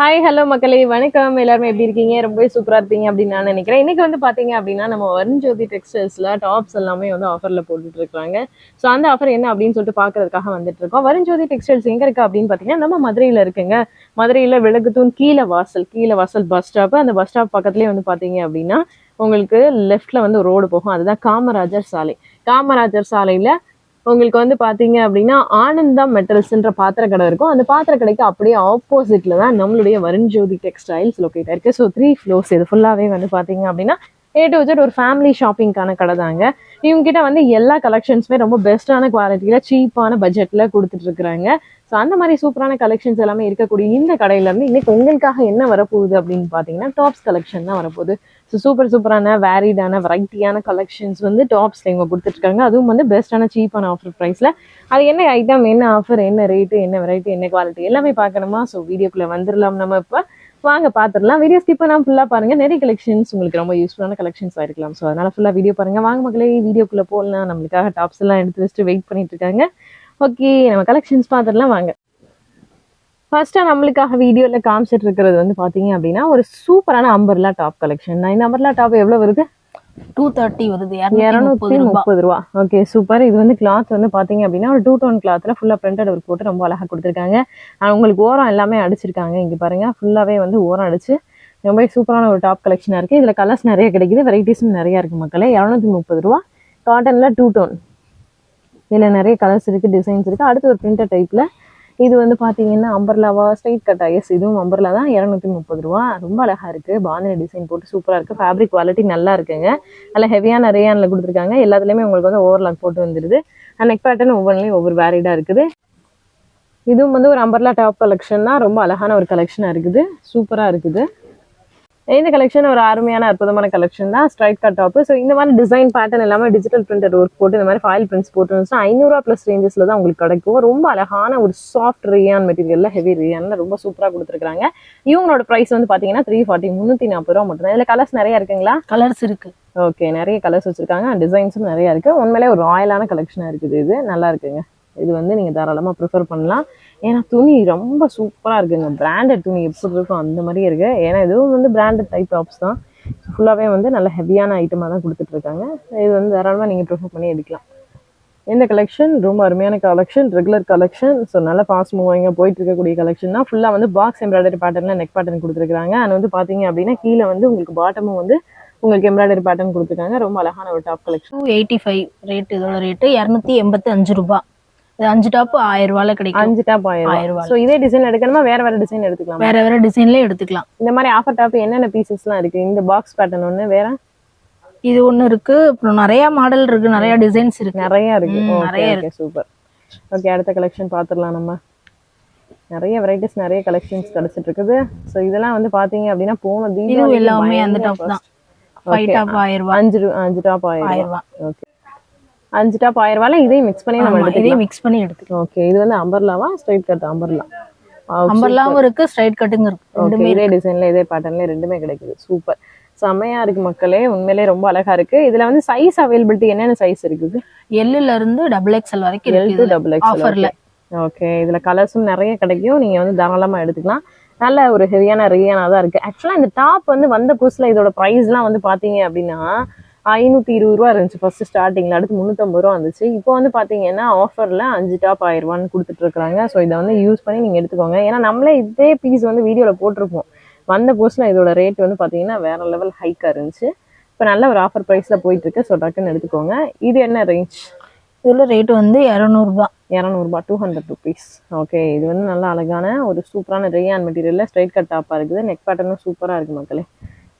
Hi hello மக்களே. வணக்கம். எல்லாருமே எப்படி இருக்கீங்க? ரொம்பவே சூப்பராக இருப்பீங்க அப்படின்னு நான் நினைக்கிறேன். இன்னைக்கு வந்து பார்த்தீங்க அப்படின்னா நம்ம வருண்ஜோதி டெக்ஸ்டைல்ஸில் டாப்ஸ் எல்லாமே வந்து ஆஃபரில் போட்டுட்ருக்காங்க ஸோ அந்த ஆஃபர் என்ன அப்படின்னு சொல்லிட்டு பார்க்குறதுக்காக வந்துட்டுருக்கோம் வருண்ஜோதி டெக்ஸ்டைல்ஸ் எங்கே இருக்குது அப்படின்னு பார்த்தீங்கன்னா நம்ம மதுரையில் இருக்குங்க. மதுரையில் விளக்குத்தூண் கீழே வாசல் கீழே வாசல் பஸ் ஸ்டாப்பு அந்த பஸ் ஸ்டாப் பக்கத்துலேயே வந்து பார்த்தீங்க அப்படின்னா உங்களுக்கு லெஃப்டில் வந்து ரோடு போகும். அதுதான் காமராஜர் சாலை. காமராஜர் சாலையில் உங்களுக்கு வந்து பாத்தீங்க அப்படின்னா ஆனந்தா மெட்டல்ஸ்ன்ற பாத்திர கடை இருக்கும். அந்த பாத்திர கடைக்கு அப்படியே ஆப்போசிட்ல தான் நம்மளுடைய வருண்ஜோதி டெக்ஸ்டைல்ஸ் லொக்கேட் இருக்கு ஸோ த்ரீ ஃப்ளோர்ஸ் இது ஃபுல்லாவே வந்து பாத்தீங்க அப்படின்னா ஏ டு ஜெட் ஒரு ஃபேமிலி ஷாப்பிங்கான கடை தாங்க. இவங்ககிட்ட வந்து எல்லா கலெக்ஷன்ஸுமே ரொம்ப பெஸ்ட்டான குவாலிட்டியில் சீப்பான பட்ஜெட்டில் கொடுத்துட்டு ஸோ அந்த மாதிரி சூப்பரான கலெக்ஷன்ஸ் எல்லாமே இருக்கக்கூடிய இந்த கடையிலேருந்து இன்னைக்கு உங்களுக்காக என்ன வரப்போகுது அப்படின்னு பார்த்தீங்கன்னா டாப்ஸ் கலெக்ஷன் தான் வரப்போகுது. ஸோ சூப்பர் சூப்பரான வேரிடான வெரைட்டியான கலெக்ஷன்ஸ் வந்து டாப்ஸில் இவங்க கொடுத்துட்ருக்காங்க அதுவும் வந்து பெஸ்ட்டான சீப்பான ஆஃபர் ப்ரைஸில் அது என்ன ஐட்டம் என்ன ஆஃபர் என்ன ரேட்டு என்ன வெரைட்டி என்ன குவாலிட்டி எல்லாமே பார்க்கணுமா? ஸோ வீடியோக்குள்ளே வந்துடலாம். நம்ம இப்போ வாங்க பார்த்துடலாம் வீடியோ ஸ்கிப் பண்ணாமல் ஃபுல்லாக பாருங்க. நிறைய கலெக்ஷன்ஸ் உங்களுக்கு ரொம்ப யூஸ்ஃபுல்லான கலெக்ஷன்ஸ் இருக்கலாம் ஸோ அதனால ஃபுல்லாக வீடியோ பாருங்க. வாங்க மக்களே வீடியோக்குள்ளே போடலாம் நம்மளுக்காக டாப்ஸ் எல்லாம் எடுத்து வச்சுட்டு வெயிட் பண்ணிட்டு இருக்காங்க. ஓகே நம்ம கலெக்ஷன்ஸ் பார்த்துடலாம் வாங்க. ஃபர்ஸ்ட்டாக நம்மளுக்காக வீடியோவில் காமிச்சிட்டு இருக்கிறது வந்து பார்த்தீங்க அப்படின்னா ஒரு சூப்பரான அம்பர்லா டாப் கலெக்ஷன் இந்த அம்பர்லா டாப் எவ்வளோ வருது டூ தேர்ட்டி வருது இரநூத்தி முப்பது ரூபா. ஓகே சூப்பர் இது வந்து கிளாத் வந்து பாத்தீங்க அப்படின்னா ஒரு டூ டோன் கிளாத்ல ஃபுல்லா பிரிண்டட் ஒர்க் போட்டு ரொம்ப அழகா கொடுத்துருக்காங்க. உங்களுக்கு ஓரம் எல்லாமே அடிச்சிருக்காங்க. இங்க பாருங்க ஃபுல்லாவே வந்து ஓரம் அடிச்சு ரொம்ப சூப்பரான ஒரு டாப் கலெக்ஷனா இருக்கு. இதுல கலர்ஸ் நிறைய கிடைக்குது வெரைட்டிஸும் நிறைய இருக்கு மக்களே. இரநூத்தி முப்பது ரூபா. காட்டன்ல டூ டோன் இதுல நிறைய கலர்ஸ் இருக்கு டிசைன்ஸ் இருக்கு. அடுத்து ஒரு பிரிண்டட் டைப்ல இது வந்து பார்த்தீங்கன்னா அம்பர்லாவா ஸ்ட்ரைட் கட் எஸ் இதுவும் அம்பர்லா தான். இரநூத்தி முப்பது ரூபா. ரொம்ப அழகா இருக்கு. பாந்தினி டிசைன் போட்டு சூப்பராக இருக்கு. ஃபேப்ரிக் குவாலிட்டி நல்லா இருக்குங்க. நல்ல ஹெவியான ரேயானில் கொடுத்துருக்காங்க. எல்லாத்துலேயுமே உங்களுக்கு வந்து ஓவர்லாக் போட்டு வந்துருது. நெக் பேட்டர்ன் ஒவ்வொன்றிலையும் ஒவ்வொரு வேரிடா இருக்குது. இதுவும் வந்து ஒரு அம்பர்லா டாப் கலெக்ஷன் தான் ரொம்ப அழகான ஒரு கலெக்ஷனாக இருக்குது. சூப்பரா இருக்குது. இந்த கலெக்ஷன் ஒரு அருமையான அற்புதமான கலெக்ஷன் தான். ஸ்ட்ரைட் கட் டாப் ஸோ இந்த மாதிரி டிசைன் பேட்டர்ன் எல்லாமே டிஜிட்டல் பிரிண்டட் ஒர்க் போட்டு இந்த மாதிரி ஃபைல் பிரிண்ட்ஸ் போட்டு வந்துச்சுன்னா ஐநூறுரூவா ப்ளஸ் ரேஞ்சஸ்ல தான் உங்களுக்கு கிடைக்கும். ரொம்ப அழகான ஒரு சாஃப்ட் ரியான் மெட்டீரியல்ல ஹெவி ரியான்ல ரொம்ப சூப்பராக கொடுத்துருக்காங்க இவங்களோட ப்ரைஸ் வந்து பார்த்தீங்கன்னா த்ரீ ஃபார்ட்டி முந்நூற்றி நாற்பது ரூபா மட்டும் தான் இதில் கலர்ஸ் நிறைய இருக்குங்களா? கலர்ஸ் இருக்கு. ஓகே நிறைய கலர்ஸ் வச்சிருக்காங்க. டிசைன்ஸும் நிறைய இருக்கு. உண்மையிலே ஒரு ராயலான கலெக்ஷனாக இருக்குது இது. நல்லா இருக்குங்க. இது வந்து நீங்கள் தாராளமாக ப்ரிஃபர் பண்ணலாம். ஏன்னா துணி ரொம்ப சூப்பராக இருக்குங்க. பிராண்டட் துணி எப்படி இருக்கும் அந்த மாதிரியே இருக்கு. ஏன்னா இதுவும் வந்து பிராண்டட் டைப் டாப்ஸ் தான். ஃபுல்லாகவே வந்து நல்ல ஹெவியான ஐட்டமாக தான் கொடுத்துட்ருக்காங்க இது வந்து தாராளமாக நீங்கள் ப்ரிஃபர் பண்ணி எடுக்கலாம். இந்த கலெக்ஷன் ரொம்ப அருமையான கலெக்ஷன் ரெகுலர் கலெக்ஷன் ஸோ நல்லா ஃபாஸ்ட் மூவிங்க போயிட்டு இருக்கக்கூடிய கலெக்ஷன் தான். ஃபுல்லாக வந்து பாக்ஸ் எம்ப்ராய்டரி பேட்டர்னில் நெக் பேட்டர்ன் கொடுத்துருக்காங்க அது வந்து பார்த்தீங்க அப்படின்னா கீழே வந்து உங்களுக்கு பாட்டமும் வந்து உங்களுக்கு எம்ப்ராய்டரி பேட்டர்ன் கொடுத்துருக்காங்க. ரொம்ப அழகான ஒரு top collection two eighty five rate இதோட ரேட்டு இரநூத்தி எண்பத்தி அஞ்சு ரூபா அஞ்சு டாப் ஆயிரம் ரூபாயில கிடைக்கும். அஞ்சு டாப் ஆயிரம் ரூபாய். ஸோ இதே டிசைன் எடுக்கணுமா? வேற வேற டிசைன் எடுத்துக்கலாம்? வேற வேற டிசைன்ல எடுத்துக்கலாம். இந்த மாதிரி ஆஃபர் டாப் என்னென்ன பீசஸ்லாம் இருக்கு? இந்த பாக்ஸ் பேட்டர்ன் ஒன்று வேற? இது ஒண்ணு இருக்கு. அப்புறம் நிறைய மாடல் இருக்கு. நிறைய டிசைன்ஸ் இருக்கு. நிறைய இருக்கு. நிறைய ஓகே சூப்பர் ஓகே அடுத்த கலெக்ஷன் பார்த்துடலாம் நம்ம. நிறைய வெரைட்டிஸ் நிறைய கலெக்ஷன்ஸ் கிடைச்சிட்டு இருக்குது. ஸோ இதெல்லாம் வந்து பாத்தீங்க அப்படின்னா போன இது தீபாவளிக்கு எல்லாமே அந்த டாப் தான். ஃபைவ். டாப் ஆயிரம் ரூபாய் அஞ்சு அஞ்சு டாப் ஆயிரம் ஆயிரம் ரூபாய் ஓகே அஞ்சு டாப் ஆயிரம் ரூபாயில இதையும் மிக்ஸ் பண்ணி நம்ம இதையும் மிக்ஸ் பண்ணி எடுத்துக்கலாம். ஓகே இது வந்து அம்பர்லாவா ஸ்ட்ரைட் கட் அம்பர்லா அம்பர்லாவும் இருக்கு ஸ்ட்ரைட் கட்டுங்க இருக்கு. இதே டிசைன்ல இதே பேட்டர்ன்ல ரெண்டுமே கிடைக்குது. சூப்பர் செம்மையா இருக்கு மக்களே உண்மையிலே ரொம்ப அழகா இருக்கு. இதுல வந்து சைஸ் அவைலபிலிட்டி என்னென்ன சைஸ் இருக்குது எல்லுல இருந்து டபுள் எக்ஸ்எல் வரைக்கும் எல் டு டபுள் எக்ஸ் ஆஃபர்ல ஓகே இதுல கலர்ஸும் நிறைய கிடைக்கும். நீங்க வந்து தாராளமா எடுத்துக்கலாம். நல்ல ஒரு ஹெவியான ரியானா தான் இருக்கு. ஆக்சுவலா இந்த டாப் வந்து வந்த புதுசுல இதோட பிரைஸ்லாம் வந்து பாத்தீங்க அப்படின்னா ஐநூத்தி இருபது ரூபா இருந்துச்சு ஃபர்ஸ்ட் ஸ்டார்டிங்ல அடுத்து முந்நூற்றம்பது ரூபா வந்துச்சு. இப்போ வந்து பாத்தீங்கன்னா ஆஃபர்ல அஞ்சு டாப் கொடுத்துட்டு இருக்காங்க ஸோ இதை வந்து யூஸ் பண்ணி நீங்க எடுத்துக்கோங்க. ஏன்னா நம்மளே இதே பீஸ் வந்து வீடியோல போட்டிருப்போம். வந்த புதுசுல இதோட ரேட் வந்து பாத்தீங்கன்னா வேற லெவல் ஹைக்கா இருந்துச்சு. இப்போ நல்ல ஒரு ஆஃபர் ப்ரைஸ்ல போயிட்டு இருக்கு ஸோ டக்குன்னு எடுத்துக்கோங்க. இது என்ன ரேஞ்ச் இதுல ரேட் வந்து இரநூறுபா. இரநூறுபா டூ ஹண்ட்ரட் ருபீஸ் ஓகே இது வந்து நல்ல அழகான ஒரு சூப்பரான ரேயான் மெட்டீரியல்ல ஸ்ட்ரைட் கட் டாப்பாக இருக்குது. நெக் பேட்டர்னும் சூப்பராக இருக்கு மக்களே.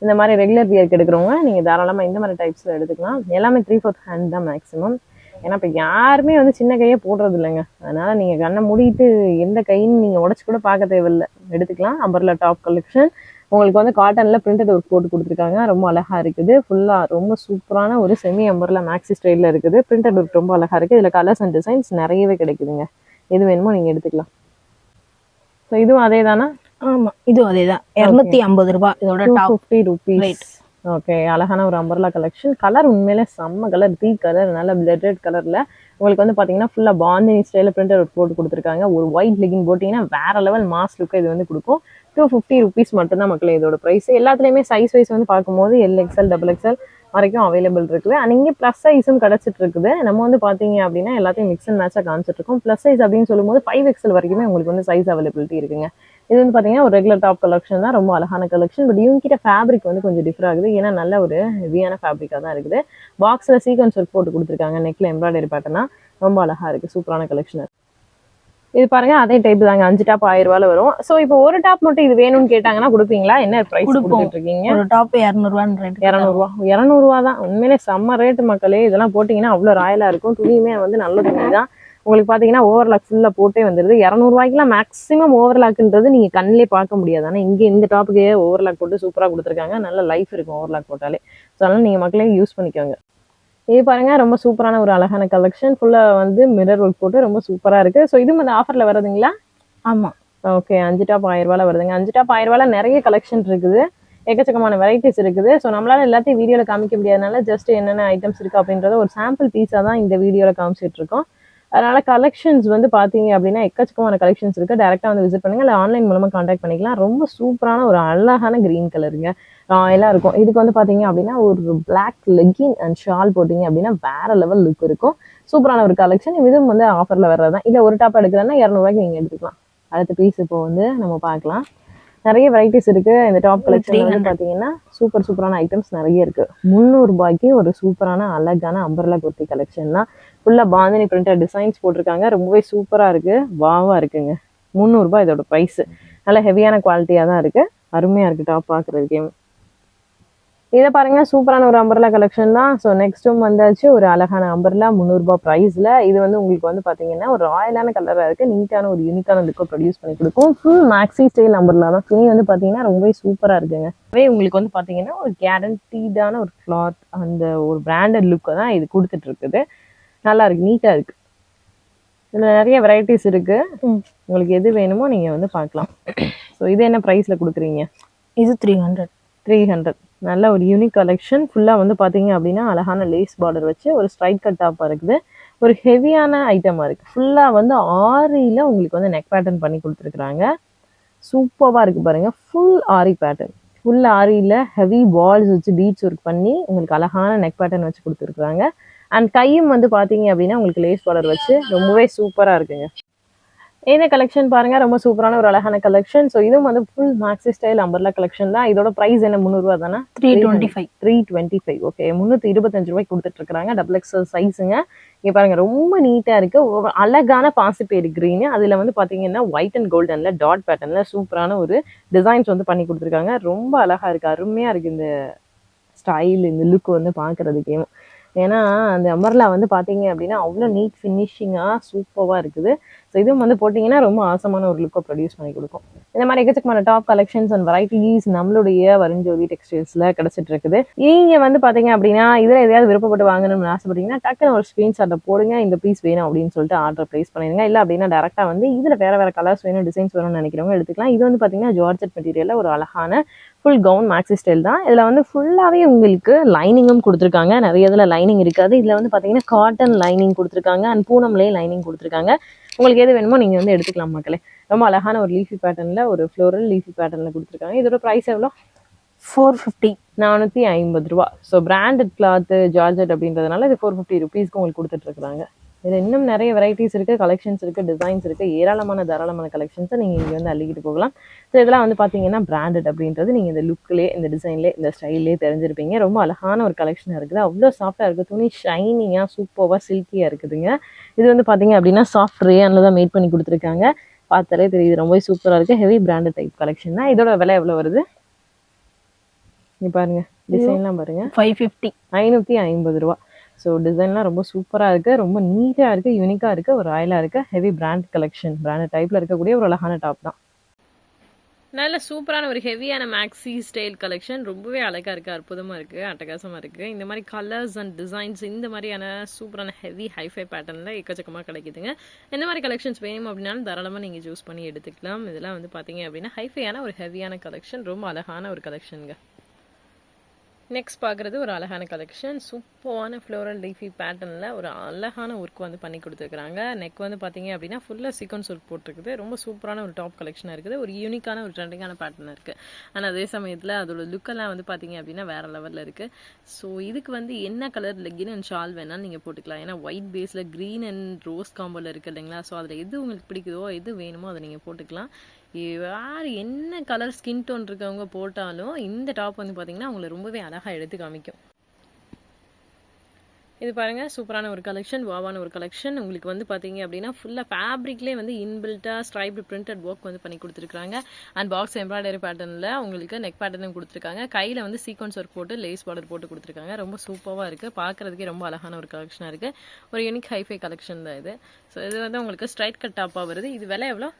இந்த மாதிரி ரெகுலர் வியர்க்கு எடுக்கிறவங்க நீங்கள் தாராளமாக இந்த மாதிரி டைப்ஸில் எடுத்துக்கலாம். எல்லாமே த்ரீ ஃபோர்த் ஹேண்ட் தான் மேக்ஸிமம் ஏன்னா இப்போ யாருமே வந்து சின்ன கையே போடுறது இல்லைங்க அதனால் நீங்கள் கண்ணை மூடிட்டு எந்த கைன்னு நீங்கள் உடச்சி கூட பார்க்க தேவையில்லை. எடுத்துக்கலாம். அம்பர்லா டாப் கலெக்ஷன் உங்களுக்கு வந்து காட்டனில் பிரிண்டட் ஒர்க் போட்டு கொடுத்துருக்காங்க. ரொம்ப அழகாக இருக்குது. ஃபுல்லாக ரொம்ப சூப்பரான ஒரு செமி அம்பர்ல மேக்ஸி ஸ்டைலில் இருக்குது. பிரிண்டட் ஒர்க் ரொம்ப அழகாக இருக்குது இதில் கலர்ஸ் அண்ட் டிசைன்ஸ் நிறையவே கிடைக்குதுங்க. எது வேணுமோ நீங்கள் எடுத்துக்கலாம். ஸோ இதுவும் அதே தானா ஆமா இது அதேதான். இருநூத்தி ஐம்பது ரூபாய் இதோட top fifty rupees Right. Okay அழகான ஒரு அம்பர்லா கலெக்ஷன் கலர் உண்மையிலே செம்ம கலர் டீ கலர் நல்ல பிளட்டட் கலர்ல உங்களுக்கு வந்து பாத்தீங்கன்னா ஃபுல்லா பாந்தினி ஸ்டைல பிரிண்டர் போட்டு கொடுத்துருக்காங்க. ஒரு ஒயிட் லெகின் போட்டீங்கன்னா வேற லெவல் மாஸ் லுக் இது வந்து கொடுக்கும். டூ ஃபிஃப்டி ருபீஸ் மட்டும்தான் மக்களே இதோட ப்ரைஸ் எல்லாத்துலேயுமே சைஸ் வைஸ் வந்து பார்க்கும்போது எல் எக்ஸ்எல் டபுள் எக்ஸ்எல் வரைக்கும் அவைலபிள் இருக்குது. அண்ட் இங்கே ப்ளஸ் சைஸும் கிடச்சிட்டு இருக்குது. நம்ம வந்து பார்த்தீங்க அப்படின்னா எல்லாத்தையும் மிக்ஸ் அண்ட் மேட்சாக காமிச்சிட்டு இருக்கோம். ப்ளஸ் சைஸ் அப்படின்னு சொல்லும்போது ஃபைவ் எக்ஸ்எல் வரைக்குமே உங்களுக்கு வந்து சைஸ் அவைலபிலிட்டி இருக்குங்க. இது வந்து பார்த்தீங்கன்னா ஒரு ரெகுலர் டாப் கலெக்ஷன் தான் ரொம்ப அழகான கலெக்ஷன் பட் இவங்க கிட்ட ஃபேப்ரிக் வந்து கொஞ்சம் டிஃபர் ஆகுது. ஏன்னா நல்ல ஒரு ஹெவியான ஃபேப்ரிக்காக தான் இருக்குது. பாக்ஸில் சீக்வன்ஸ் ஒர்க் போட்டு கொடுத்துருக்காங்க. நெக்கில் எம்ப்ராய்டரி பேட்டர்னா ரொம்ப அழகா இருக்கு. சூப்பரான கலெக்ஷன் இது பாருங்க அதே டைப் தாங்க. அஞ்சு டாப் ஆயிரம் ரூபாயில வரும். சோ இப்போ ஒரு டாப் மட்டும் இது வேணும்னு கேட்டாங்கன்னா கொடுப்பீங்களா? என்ன பிரைஸ். கொடுத்துட்டு இருக்கீங்க ஒரு டாப் இரநூறுவான்னு ரேட் இரநூறுவா. இரநூறுவா தான். உண்மையிலே செம்ம ரேட்டு மக்களே. இதெல்லாம் போட்டிங்கன்னா அவ்வளோ ராயலாக இருக்கும். துணியுமே வந்து நல்ல துணி தான். உங்களுக்கு பார்த்தீங்கன்னா ஓவர்லாக் ஃபுல்லாக போட்டே வந்துடுது இரநூறுவாய்க்குலாம் மேக்ஸிமம் ஓவர்லாக்ன்றது நீங்கள் கண்ணிலே பார்க்க முடியாது. ஆனால் இங்கே இந்த டாப்புக்கே ஓவர்லாக் போட்டு சூப்பராக கொடுத்துருக்காங்க. நல்ல லைஃப் இருக்கும் ஓவர்லாக் போட்டாலே. ஸோ அதனால் நீங்கள் மக்களே யூஸ் பண்ணிக்கோங்க. இது பாருங்க ரொம்ப சூப்பரான ஒரு அழகான கலெக்ஷன் ஃபுல்லாக வந்து மிரர் ஒர்க் போட்டு ரொம்ப சூப்பராக இருக்கு. ஸோ இதுவும் அந்த ஆஃபரில் வருதுங்களா? ஆமா. ஓகே அஞ்சு டாப் ஆயிரம் ரூபாயில வருதுங்க. அஞ்சு டாப் ஆயிரம் ரூபாயில நிறைய கலெக்ஷன் இருக்குது. எக்கச்சக்கமான வெரைட்டிஸ் இருக்குது. ஸோ நம்மளால எல்லாத்தையும் வீடியோவில் காமிக்க முடியாதனால ஜஸ்ட் என்னென்ன ஐட்டம்ஸ் இருக்கு அப்படின்றத ஒரு சாம்பிள் பீஸாக தான் இந்த வீடியோவில் காமிச்சிட்டு இருக்கோம். அதனால கலெக்ஷன்ஸ் வந்து பார்த்தீங்க அப்படின்னா எக்கச்சக்கமான கலெக்ஷன்ஸ் இருக்கு. டேரெக்டாக வந்து விசிட் பண்ணுங்க. இல்லை ஆன்லைன் மூலமாக காண்டாக்ட் பண்ணிக்கலாம். ரொம்ப சூப்பரான ஒரு அழகான கிரீன் கலருங்க எல்லாம் இருக்கும். இதுக்கு வந்து பார்த்தீங்க அப்படின்னா ஒரு பிளாக் லெக்கின் அண்ட் ஷால் போட்டிங்க அப்படின்னா வேற லெவல் லுக் இருக்கும். சூப்பரான ஒரு கலெக்ஷன் இதுவும் வந்து ஆஃபரில் வர்றது தான் இல்லை ஒரு டாப் எடுக்கிறேன்னா இரநூறுவாய்க்கு நீங்கள் எடுத்துக்கலாம். அடுத்த பீஸ் இப்போ வந்து நம்ம பார்க்கலாம். நிறைய வெரைட்டிஸ் இருக்கு. இந்த டாப் கலெக்ஷன் வந்து பாத்தீங்கன்னா சூப்பர் சூப்பரான ஐட்டம்ஸ் நிறைய இருக்கு. முந்நூறு ரூபாய்க்கு ஒரு சூப்பரான அழகான அம்பர்லா குர்த்தி கலெக்ஷன் தான். ஃபுல்லா பாந்தினி பிரிண்டட் டிசைன்ஸ் போட்டிருக்காங்க. ரொம்பவே சூப்பரா இருக்கு. வாவா இருக்குங்க. முந்நூறுரூபா இதோட ப்ரைஸ் நல்லா ஹெவியான குவாலிட்டியா தான் இருக்கு. அருமையா இருக்கு டாப் பார்க்குறதுக்கே இதை பாருங்கள் சூப்பரான ஒரு அம்பர்லா கலெக்ஷன் தான். ஸோ நெக்ஸ்ட்டும் வந்தாச்சு. ஒரு அழகான அம்பர்லா முந்நூறுபா ப்ரைஸில் இது வந்து உங்களுக்கு வந்து பார்த்தீங்கன்னா ஒரு ராயலான கலராக இருக்கு. நீட்டான ஒரு யூனிக்கான லுக்கை ப்ரொடியூஸ் பண்ணி கொடுக்கும். ஃபுல் மேக்ஸி ஸ்டைல் அம்பர்லா தான். துணி வந்து பார்த்தீங்கன்னா ரொம்பவே சூப்பராக இருக்குங்க. அதே உங்களுக்கு வந்து பார்த்தீங்கன்னா ஒரு கேரண்டீடான ஒரு கிளாத் அந்த ஒரு பிராண்டட் லுக்கை தான் இது கொடுத்துட்ருக்குது நல்லா இருக்கு நீட்டாக இருக்கு. இதில் நிறைய வெரைட்டிஸ் இருக்கு. உங்களுக்கு எது வேணுமோ நீங்கள் வந்து பார்க்கலாம். ஸோ இது என்ன ப்ரைஸில் கொடுக்குறீங்க? இது த்ரீ ஹண்ட்ரட் த்ரீ ஹண்ட்ரட் நல்ல ஒரு யூனிக் கலெக்ஷன் ஃபுல்லாக வந்து பார்த்தீங்க அப்படின்னா அழகான லேஸ் பார்டர் வச்சு ஒரு ஸ்ட்ரைட் கட் டாப்பாக இருக்குது. ஒரு ஹெவியான ஐட்டமாக இருக்குது ஃபுல்லாக வந்து ஆரியில் உங்களுக்கு வந்து நெக் பேட்டர்ன் பண்ணி கொடுத்துருக்குறாங்க. சூப்பராக இருக்குது பாருங்கள் ஃபுல் ஆரி பேட்டர்ன் ஃபுல் ஆரியில் ஹெவி பால்ஸ் வச்சு பீட்ஸ் ஒர்க் பண்ணி உங்களுக்கு அழகான நெக் பேட்டர்ன் வச்சு கொடுத்துருக்குறாங்க. அண்ட் கையும் வந்து பார்த்தீங்க அப்படின்னா உங்களுக்கு லேஸ் பார்டர் வச்சு ரொம்பவே சூப்பராக இருக்குங்க. இந்த கலெக்ஷன் பாருங்க ரொம்ப சூப்பரான ஒரு அழகான கலெக்ஷன் ஸோ இதுவும் வந்து full maxi style umbrella collection தான். இதோட ப்ரைஸ் என்ன? முந்நூறுவா தானே? Three twenty five three twenty five okay முந்நூற்றி இருபத்தஞ்சு ரூபாய்க்கு கொடுத்துட்டு இருக்காங்க டபுள் எக்ஸல் சைஸுங்க இங்கே பாருங்க ரொம்ப நீட்டாக இருக்கு. ஒரு அழகான பாசிப்பேரி green அதில் வந்து பார்த்தீங்கன்னா ஒயிட் அண்ட் கோல்டனில் டாட் பேட்டர்னில் சூப்பரான ஒரு டிசைன்ஸ் வந்து பண்ணி கொடுத்துருக்காங்க. ரொம்ப அழகா இருக்கு. அருமையாக இருக்கு இந்த ஸ்டைல் இந்த லுக் வந்து பார்க்கறதுக்கே ஏன்னா அந்த அமர்லா வந்து பார்த்தீங்க அப்படின்னா அவ்வளோ நீட் ஃபினிஷிங்காக சூப்பராக இருக்குது. ஸோ இதுவும் வந்து போட்டிங்கன்னா ரொம்ப ஆசமான ஒரு லுக்கை ப்ரொடியூஸ் பண்ணி கொடுக்கும். இந்த மாதிரி எக்கச்சக்கமான டாப் கலெக்ஷன்ஸ் அண்ட் வெரைட்டிஸ் நம்மளுடைய வரிஞ்சோதி டெக்ஸ்டைல்ஸில் கிடச்சிட்டு இருக்குது நீங்கள் வந்து பார்த்தீங்க அப்படின்னா இதில் எதையாவது விருப்பப்பட்டு வாங்கணும்னு ஆசைப்பட்டீங்கன்னா டக்குன்னு ஒரு ஸ்க்ரீன்ஷாட்டை போடுங்க இந்த பீஸ் வேணும் அப்படின்னு சொல்லிட்டு ஆர்டர் ப்ளேஸ் பண்ணிடுங்க. இல்லை அப்படின்னா டேரெக்டாக வந்து இதில் வேறு வேறு கலர்ஸ் வேணும் டிசைன்ஸ் வேணும்னு நினைக்கிறவங்க எடுத்துக்கலாம். இது வந்து பார்த்தீங்கன்னா ஜார்ஜெட் மெட்டீரியலில் ஒரு அழகான ஃபுல் கவுன் மேக்ஸி ஸ்டைல் தான். இதில் வந்து ஃபுல்லாகவே உங்களுக்கு லைனிங்கும் கொடுத்துருக்காங்க. நிறைய இதில் லைனிங் இருக்காது. இதில் வந்து பார்த்தீங்கன்னா காட்டன் லைனிங் கொடுத்துருக்காங்க. அண்ட் பூனம்லேயே லைனிங் கொடுத்துருக்காங்க. உங்களுக்கு எது வேணுமோ நீங்கள் வந்து எடுத்துக்கலாம் மக்களே. ரொம்ப அழகான ஒரு லீஃபி பேட்டர்னில் ஒரு ஃப்ளோரல் லீஃபி பேட்டர்னில் கொடுத்துருக்காங்க. இதோட ப்ரைஸ் எவ்வளோ? ஃபோர் ஃபிஃப்டி நானூற்றி ஐம்பது ரூபா. ஸோ பிராண்டட் கிளாத்து ஜார்ஜெட் அப்படின்றதுனால இது ஃபோர் ஃபிஃப்டி ருபீஸ்க்கு உங்களுக்கு கொடுத்துட்ருக்குறாங்க இதில் இன்னும் நிறைய வெரைட்டிஸ் இருக்குது கலெக்ஷன்ஸ் இருக்குது டிசைன்ஸ் இருக்குது ஏராளமான தாராளமான கலெக்ஷன்ஸை நீங்கள் இங்கே வந்து அள்ளிக்கிட்டு போகலாம். ஸோ இதெல்லாம் வந்து பார்த்தீங்கன்னா பிராண்டட் அப்படின்றது நீங்கள் இந்த லுக்லேயே இந்த டிசைன்லேயே இந்த ஸ்டைல்லே தெரிஞ்சிருப்பீங்க. ரொம்ப அழகான ஒரு கலெக்ஷனாக இருக்குது. அவ்வளோ சாஃப்டாக இருக்குது துணி ஷைனிங்காக சூப்பராக சில்கியாக இருக்குதுங்க. இது வந்து பார்த்தீங்க அப்படின்னா சாஃப்ட் ரேயானில் தான் மேட் பண்ணி கொடுத்துருக்காங்க. பார்த்தாலே தெரியுது ரொம்பவே சூப்பராக இருக்குது ஹெவி பிராண்டட் டைப் கலெக்ஷன் தான் இதோட விலை எவ்வளோ வருது? நீ பாருங்க டிசைன்லாம் பாருங்க. ஃபைவ் ஃபிஃப்டி ஐநூற்றி ஐம்பது ரூபா. ஸோ டிசைன்லாம் ரொம்ப சூப்பராக இருக்குது ரொம்ப நீட்டாக இருக்குது யூனிக்காக இருக்குது ஒரு ராயலாக இருக்குது ஹெவி பிராண்ட் கலெக்ஷன் பிராண்ட் டைப்பில் இருக்கக்கூடிய ஒரு அழகான டாப் தான். நல்ல சூப்பரான ஒரு ஹெவியான மேக்ஸி ஸ்டைல் கலெக்ஷன் ரொம்பவே அழகாக இருக்குது அற்புதமாக இருக்குது அட்டகாசமாக இருக்குது இந்த மாதிரி கலர்ஸ் அண்ட் டிசைன்ஸ் இந்த மாதிரியான சூப்பரான ஹெவி ஹைஃபை பேட்டர்னில் எக்கச்சக்கமாக கிடைக்குதுங்க. இந்த மாதிரி கலெக்ஷன்ஸ் வேணும் அப்படின்னாலும் தாராளமாக நீங்கள் சூஸ் பண்ணி எடுத்துக்கலாம். இதெல்லாம் வந்து பார்த்தீங்க அப்படின்னா ஹைஃபையான ஒரு ஹெவியான கலெக்ஷன் ரொம்ப அழகான ஒரு கலெக்ஷனுங்க நெக்ஸ்ட் பார்க்குறது ஒரு அழகான கலெக்ஷன் சூப்பரான ஃப்ளோரல் லீஃபி பேட்டர்னில் ஒரு அழகான ஒர்க் வந்து பண்ணி கொடுத்துருக்குறாங்க. நெக் வந்து பார்த்தீங்க அப்படின்னா ஃபுல்லாக சீக்வன்ஸ் ஒர்க் போட்டிருக்குது. ரொம்ப சூப்பரான ஒரு டாப் கலெக்ஷனாக இருக்குது. ஒரு யூனிக்கான ஒரு ட்ரெண்டிங்கான பேட்டர்ன் இருக்குது ஆனால் அதே சமயத்தில் அதோட லுக்கெல்லாம் வந்து பார்த்தீங்க அப்படின்னா வேறு லெவலில் இருக்குது ஸோ இதுக்கு வந்து என்ன கலர் லெக்கின் அண்ட் ஷால் வேணாலும் நீங்கள் போட்டுக்கலாம். ஏன்னா ஒயிட் பேஸில் க்ரீன் அண்ட் ரோஸ் காம்போவில் இருக்குது இல்லைங்களா? ஸோ அதில் எது உங்களுக்கு பிடிக்குதோ எது வேணுமோ அதை நீங்கள் போட்டுக்கலாம். யார் என்ன கலர் ஸ்கின் டோன் இருக்கவங்க போட்டாலும் இந்த டாப் வந்து பார்த்தீங்கன்னா அவங்கள ரொம்பவே அழகாக எடுத்து காமிக்கும். இது பாருங்க சூப்பரான ஒரு கலெக்ஷன் வாவான ஒரு கலெக்ஷன் உங்களுக்கு வந்து பார்த்தீங்க அப்படின்னா ஃபுல்லாக ஃபேப்ரிக்லேயே வந்து இன்பில்ட்டாக ஸ்ட்ரைப்டு பிரிண்டட் ஒர்க் வந்து பண்ணி கொடுத்துருக்காங்க அண்ட் பாக்ஸ் எம்ப்ராய்டரி பேட்டர்னில் உங்களுக்கு நெக் பேட்டர்னும் கொடுத்துருக்காங்க. கையில் வந்து சீக்வன்ஸ் ஒர்க் போட்டு லேஸ் பார்டர் போட்டு கொடுத்துருக்காங்க. ரொம்ப சூப்பராக இருக்குது பார்க்குறதுக்கே ரொம்ப அழகான ஒரு கலெக்ஷனாக இருக்குது ஒரு யூனிக் ஹைஃபை கலெக்ஷன் தான் இது. ஸோ இது வந்து உங்களுக்கு ஸ்ட்ரைட் கட் டாப்பாக வருது. இது விலை எவ்வளோ?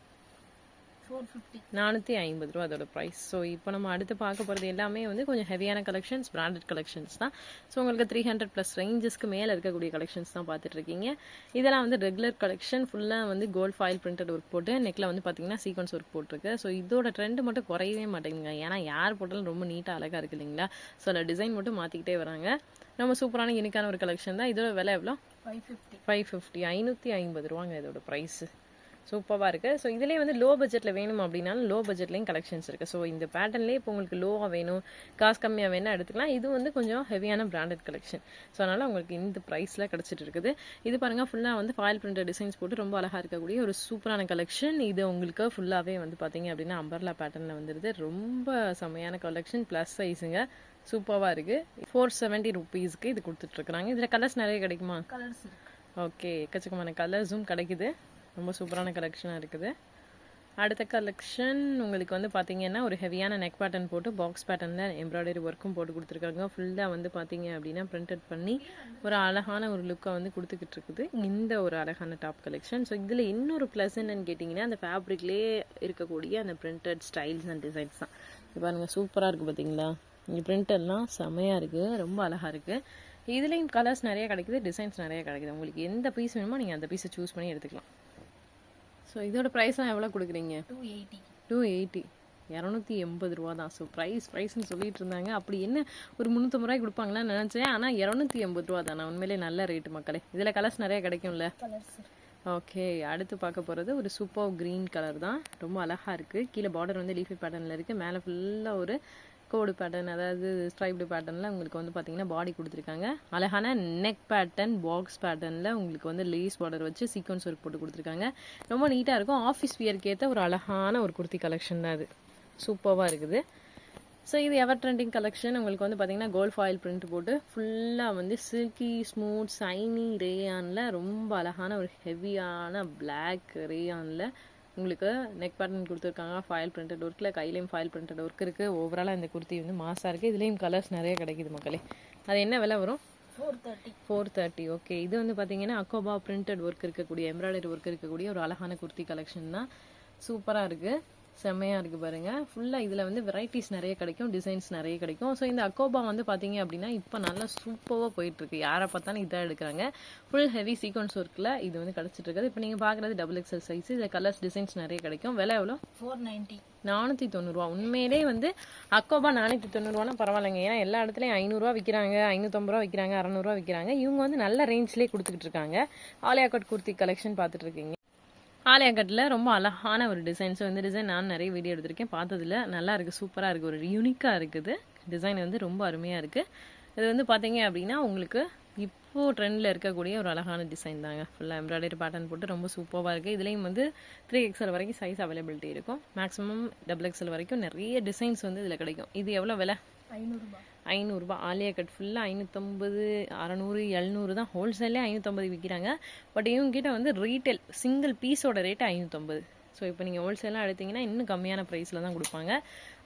நானூற்றி ஐம்பது ரூபா அதோட ப்ரைஸ் ஸோ இப்போ நம்ம அடுத்து பார்க்க போகிறது எல்லாமே வந்து கொஞ்சம் ஹெவியான கலெக்ஷன்ஸ் பிராண்டட் கலெக்ஷன்ஸ் தான். ஸோ உங்களுக்கு த்ரீ ஹண்ட்ரட் ப்ளஸ் ரேஞ்சஸ்க்கு மேலே இருக்கக்கூடிய கலெக்ஷன்ஸ் தான் பார்த்துட்டு இருக்கீங்க இதெல்லாம் வந்து ரெகுலர் கலெக்ஷன் ஃபுல்லாக வந்து கோல்ட் ஃபாயில் பிரிண்டட் ஒர்க் போட்டு நெக்கில் வந்து பார்த்தீங்கன்னா சீக்வன்ஸ் ஒர்க் போட்டிருக்கு. ஸோ இதோட ட்ரெண்ட் மட்டும் குறையவே மாட்டேங்குங்க ஏன்னா யார் போட்டாலும் ரொம்ப நீட்டாக அழகாக இருக்கு இல்லைங்களா? ஸோ அதில் டிசைன் மட்டும் மாற்றிக்கிட்டே வராங்க. ரொம்ப சூப்பரான யூனிக்கான ஒரு கலெக்ஷன் தான். இதோட விலை எவ்வளோ? ஃபைவ் ஃபிஃப்டி ஃபைவ் ஃபிஃப்டி ஐநூற்றி ஐம்பது ரூபாங்க இதோட ப்ரைஸு சூப்பராக இருக்குது ஸோ இதுலேயே வந்து லோ பட்ஜெட்டில் வேணும் அப்படின்னாலும் லோ பட்ஜெட்லேயும் கலெக்ஷன்ஸ் இருக்குது ஸோ இந்த பேட்டர்ன்லேயே இப்போ உங்களுக்கு லோவாக வேணும் காசு கம்மியாக வேணும் எடுத்துக்கலாம். இது வந்து கொஞ்சம் ஹெவியான பிராண்டட் கலெக்ஷன் ஸோ அதனால் உங்களுக்கு இந்த ப்ரைஸில் கிடச்சிட்டு இருக்குது. இது பாருங்கள் ஃபுல்லாக வந்து ஃபாயில் பிரிண்டர் டிசைன்ஸ் போட்டு ரொம்ப அழகாக இருக்கக்கூடிய ஒரு சூப்பரான கலெக்ஷன் இது உங்களுக்கு ஃபுல்லாகவே வந்து பார்த்தீங்க அப்படின்னா அம்பர்லா பேட்டர்னில் வந்துடுது ரொம்ப செமையான கலெக்ஷன் ப்ளஸ் சைஸுங்க சூப்பராக இருக்குது ஃபோர் செவன்ட்டி ருபீஸ்க்கு இது கொடுத்துட்ருக்குறாங்க இதில் கலர்ஸ் நிறைய கிடைக்குமா? கலர்ஸ் ஓகே எக்கச்சக்கமான கலர்ஸும் கிடைக்குது. ரொம்ப சூப்பரான கலெக்ஷனாக இருக்குது. அடுத்த கலெக்ஷன் உங்களுக்கு வந்து பார்த்தீங்கன்னா ஒரு ஹெவியான நெக் பேட்டர்ன் போட்டு பாக்ஸ் பேட்டர்னில் எம்ப்ராய்டரி ஒர்க்கும் போட்டு கொடுத்துருக்காங்க. ஃபுல்லாக வந்து பார்த்தீங்க அப்படின்னா பிரிண்டட் பண்ணி ஒரு அழகான ஒரு லுக்கை வந்து கொடுத்துக்கிட்டு இருக்குது. இந்த ஒரு அழகான டாப் கலெக்ஷன் ஸோ இதில் இன்னொரு ப்ளஸ் என்னன்னு கேட்டிங்கன்னா அந்த ஃபேப்ரிக்லேயே இருக்கக்கூடிய அந்த பிரிண்டட் ஸ்டைல்ஸ் அண்ட் டிசைன்ஸ் தான். பாருங்கள் சூப்பராக இருக்குது பார்த்தீங்களா இங்கே பிரிண்டெல்லாம் செமையாக இருக்குது ரொம்ப அழகாக இருக்குது இதுலேயும் கலர்ஸ் நிறைய கிடைக்குது டிசைன்ஸ் நிறைய கிடைக்குது. உங்களுக்கு எந்த பீஸ் வேணுமோ நீங்கள் அந்த பீஸை சூஸ் பண்ணி எடுத்துக்கலாம். ஸோ இதோட ப்ரைஸ்லாம் எவ்வளோ கொடுக்குறீங்க? டூ எயிட்டி டூ எயிட்டி இரநூத்தி எண்பது ரூபா தான் ஸோ ப்ரைஸ் ப்ரைஸ்னு சொல்லிட்டு இருந்தாங்க. அப்படி என்ன ஒரு முந்நூற்றம்பது ரூபாய்க்கு கொடுப்பாங்களான்னு நினச்சேன். ஆனால் இரநூத்தி எண்பது ரூபா தான் உண்மையிலே நல்ல ரேட்டு மக்களே. இதில் கலர்ஸ் நிறைய கிடைக்கும்ல? ஓகே அடுத்து பார்க்க போகிறது ஒரு சூப்பர் க்ரீன் கலர் தான். ரொம்ப அழகாக இருக்குது கீழே பார்டர் வந்து லீஃபி பேட்டர்னில் இருக்குது மேலே ஃபுல்லாக ஒரு கோடு பேட்டர்ன் அதாவது ஸ்ட்ரைப்டு பேட்டர்னில் உங்களுக்கு வந்து பார்த்தீங்கன்னா பாடி கொடுத்துருக்காங்க. அழகான நெக் பேட்டர்ன் பாக்ஸ் பேட்டர்னில் உங்களுக்கு வந்து லேஸ் பார்டர் வச்சு சீக்வன்ஸ் ஒர்க் போட்டு கொடுத்துருக்காங்க. ரொம்ப நீட்டாக இருக்கும். ஆஃபீஸ் வியருக்கு ஏற்ற ஒரு அழகான ஒரு குர்த்தி கலெக்ஷன் தான் அது சூப்பராக இருக்குது. ஸோ இது எவர் ட்ரெண்டிங் கலெக்ஷன் உங்களுக்கு வந்து பார்த்தீங்கன்னா கோல்ட் ஃபாயில் பிரிண்ட் போட்டு ஃபுல்லாக வந்து சில்கி ஸ்மூத் சைனி ரேயானில் ரொம்ப அழகான ஒரு ஹெவியான பிளாக் ரேயானில் உங்களுக்கு நெக் பேட்டர்ன் கொடுத்துருக்காங்க ஃபாயில் பிரிண்டட் ஒர்க்கில் கையிலையும் ஃபாயில் பிரிண்டட் ஒர்க் இருக்குது ஓவராலாக இந்த குர்த்தி வந்து மாசாக இருக்குது இதுலேயும் கலர்ஸ் நிறைய கிடைக்குது மக்களே. அது என்ன விலை வரும்? Four thirty four thirty okay இது வந்து பார்த்தீங்கன்னா அக்கோபா பிரிண்டட் ஒர்க் இருக்கக்கூடிய எம்ப்ராய்டரி ஒர்க் இருக்கக்கூடிய ஒரு அழகான குர்த்தி கலெக்ஷன் தான். சூப்பராக இருக்குது செம்மையாக இருக்குது பாருங்க. ஃபுல்லாக இதில் வந்து வெரைட்டிஸ் நிறைய கிடைக்கும் டிசைன்ஸ் நிறைய கிடைக்கும். ஸோ இந்த அக்கோபா வந்து பார்த்தீங்க அப்படின்னா இப்போ நல்லா சூப்பராக போயிட்டுருக்கு. யாரை பார்த்தாலும் இதாக எடுக்கிறாங்க. ஃபுல் ஹெவி சீக்வன்ஸ் ஒர்க்கில் இது வந்து கிடச்சிட்டு இருக்குது. இப்போ நீங்கள் பார்க்குறது டபுள் எக்ஸல் சைஸ் இதில் கலர்ஸ் டிசைன்ஸ் நிறைய கிடைக்கும். விலை எவ்வளோ? ஃபோர் நைன்ட்டி நானூற்றி தொண்ணூறுரூவா உண்மையிலே வந்து அக்கோபா நானூற்றி தொண்ணூறுவானா பரவாயில்லைங்க. ஏன்னா எல்லா இடத்துலையும் ஐநூறுரூவா விற்கிறாங்க ஐநூற்றம்பது ரூபா விற்கிறாங்க அறநூறுவா விற்கிறாங்க இவங்க வந்து நல்ல ரேஞ்ச்லேயே கொடுத்துக்கிட்டு இருக்காங்க. ஆலியா கட் குர்த்தி கலெக்ஷன் பார்த்துட்டு இருக்கீங்க. ஆலியா கட்டில் ரொம்ப அழகான ஒரு டிசைன் ஸோ இந்த டிசைன் நான் நிறைய வீடியோ எடுத்திருக்கேன். பார்த்ததில் நல்லா இருக்குது சூப்பராக இருக்குது ஒரு யூனிக்காக இருக்குது. டிசைன் வந்து ரொம்ப அருமையாக இருக்குது இது வந்து பார்த்தீங்க அப்படின்னா உங்களுக்கு இப்போது ட்ரெண்டில் இருக்கக்கூடிய ஒரு அழகான டிசைன் தாங்க. ஃபுல்லாக எம்ப்ராய்டரி பேட்டர்ன் போட்டு ரொம்ப சூப்பராக இருக்குது இதுலேயும் வந்து த்ரீ எக்ஸல் வரைக்கும் சைஸ் அவைலபிலிட்டி இருக்கும். மேக்ஸிமம் டபுள் எக்ஸல் வரைக்கும் நிறைய டிசைன்ஸ் வந்து இதில் கிடைக்கும். இது எவ்வளோ விலை? ஐநூறுரூபா ஐநூறுரூபா ஆலியா கட் ஃபுல்லாக ஐநூற்றம்பது அறநூறு எழுநூறு தான் ஹோல்சேல்லே ஐநூற்றம்பது விற்கிறாங்க பட் இவங்ககிட்ட வந்து ரீட்டைல் சிங்கிள் பீஸோட ரேட்டு ஐநூற்றம்பது ஸோ இப்போ நீங்கள் ஹோல்சேலாக எடுத்தீங்கன்னா இன்னும் கம்மியான ப்ரைஸில் தான் கொடுப்பாங்க.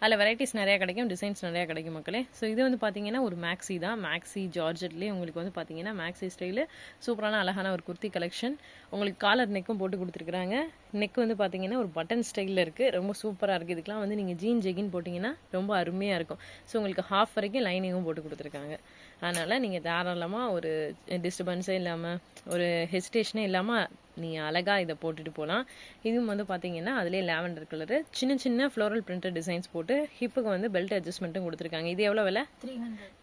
அதில் வெரைட்டிஸ் நிறையா கிடைக்கும் டிசைன்ஸ் நிறையா கிடைக்கும் மக்களே. ஸோ இது வந்து பார்த்தீங்கன்னா ஒரு மேக்ஸி தான். மேக்ஸி ஜார்ஜெட்லேயே உங்களுக்கு வந்து பார்த்தீங்கன்னா மேக்ஸி ஸ்டைலு சூப்பரான அழகான ஒரு குர்த்தி கலெக்ஷன் உங்களுக்கு காலர் நெக்கும் போட்டு கொடுத்துருக்குறாங்க. நெக் வந்து பார்த்தீங்கன்னா ஒரு பட்டன் ஸ்டைலில் இருக்குது ரொம்ப சூப்பராக இருக்குது இதுக்கெலாம் வந்து நீங்கள் ஜீன் ஜெகின் போட்டிங்கன்னா ரொம்ப அருமையாக இருக்கும். ஸோ உங்களுக்கு ஹாஃப் வரைக்கும் லைனிங்கும் போட்டு கொடுத்துருக்காங்க. அதனால் நீங்கள் தாராளமாக ஒரு டிஸ்டர்பன்ஸே இல்லாமல் ஒரு ஹெசிடேஷனே இல்லாமல் நீங்கள் அழகாக இதை போட்டுட்டு போகலாம் இதுவும் வந்து பார்த்தீங்கன்னா அதிலே லேவண்டர் கலரு சின்ன சின்ன ஃப்ளோரல் பிரிண்டட் டிசைன்ஸ் போட்டு ஹிப்புக்கு வந்து பெல்ட் அட்ஜஸ்ட்மெண்ட்டும் கொடுத்துருக்காங்க. இது எவ்வளோ விலை?